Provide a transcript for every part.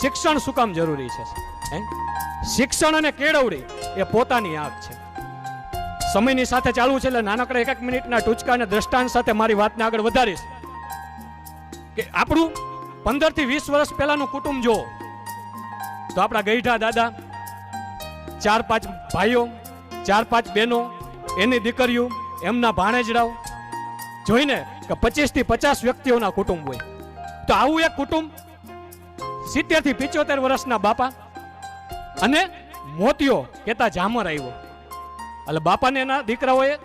શિક્ષણ શું કામ જરૂરી છે? શિક્ષણ અને કેળવણી એ પોતાની આંખ છે. સમયની સાથે ચાલવું છે એટલે નાનકડા એક એક મિનિટના ટૂચકા અને દ્રષ્ટાંત સાથે મારી વાતને આગળ વધારીશ. કે આપણું પંદરથી વીસ વર્ષ પહેલાનું કુટુંબ જુઓ. તો આપણા ગઈઢા દાદા, ચાર પાંચ ભાઈઓ, ચાર પાંચ બહેનો, એની દીકરીઓ, એમના ભાણેજડાઓ જોઈને કે પચીસથી પચાસ વ્યક્તિઓના કુટુંબ હોય. તો આવું એક કુટુંબ સિત્તેરથી પિચોતેર વર્ષના બાપા અને મોતિયો કેતા જામર આવ્યો. એટલે બાપાને એના દીકરાઓએ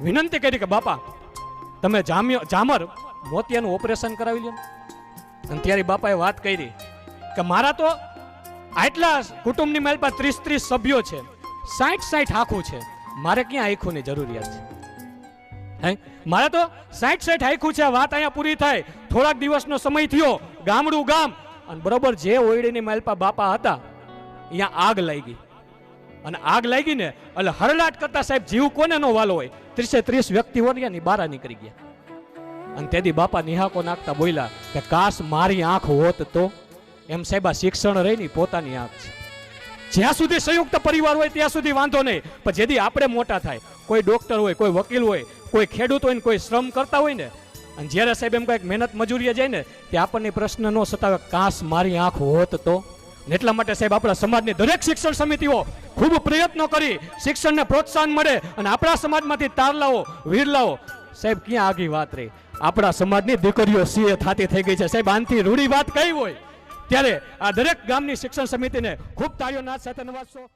વિનંતી કરી કે, બાપા, તમે જામ્યો, જામર મોતિયાનું ઓપરેશન કરાવી લ્યો. અને ત્યારે બાપાએ વાત કરી કે, મારા તો આટલા કુટુંબની મારી પાસે ત્રીસ ત્રીસ સભ્યો છે સાઠ સાઠ આખું છે. મારે ક્યાં આખુંની જરૂરિયાત છે? હે? મારે તો સાઠ સાઠ આખું છે. વાત અહીંયા પૂરી થાય. થોડાક દિવસનો સમય થયો. ગામડું ગામ અને બરોબર જે ઓયડીની માલપા બાપા હતા અહીંયા આગ લાગી. અને આગ લાગી ને એટલે હરલાટ કરતા સાહેબ જીવ કોને નો વાલો હોય? ત્રીસે ત્રીસ વ્યક્તિ વ્યક્તિઓ ને બારા નીકળી ગયા. અને તેથી બાપા નિહાકો નાખતા બોલ્યા કે કાશ મારી આંખ હોત તો? એમ સાહેબ આ શિક્ષણ રહી ની પોતાની આંખ છે. જ્યાં સુધી સંયુક્ત પરિવાર હોય ત્યાં સુધી વાંધો નહીં, પણ જેથી આપણે મોટા થાય. કોઈ ડોક્ટર હોય, કોઈ વકીલ હોય, કોઈ ખેડૂત હોય ને કોઈ શ્રમ કરતા હોય ને અને જ્યારે સાહેબ એમ કંઈક મહેનત મજૂરીએ જાય ને, તે આપણને પ્રશ્ન ન સતાવે કાંસ મારી આંખ હોત તો? એટલા માટે સાહેબ આપણા સમાજની દરેક શિક્ષણ સમિતિઓ ખૂબ પ્રયત્નો કરી શિક્ષણને પ્રોત્સાહન મળે અને આપણા સમાજમાંથી તારલાઓ વીરલાઓ સાહેબ, ક્યાં આગી વાત રહી? આપણા સમાજની દીકરીઓ સીએ થાતી થઈ ગઈ છે. સાહેબ, આનથી રૂઢી વાત કઈ હોય? ત્યારે આ દરેક ગામની શિક્ષણ સમિતિને ખૂબ તાળીઓ નાદ સાથે નવાજશો.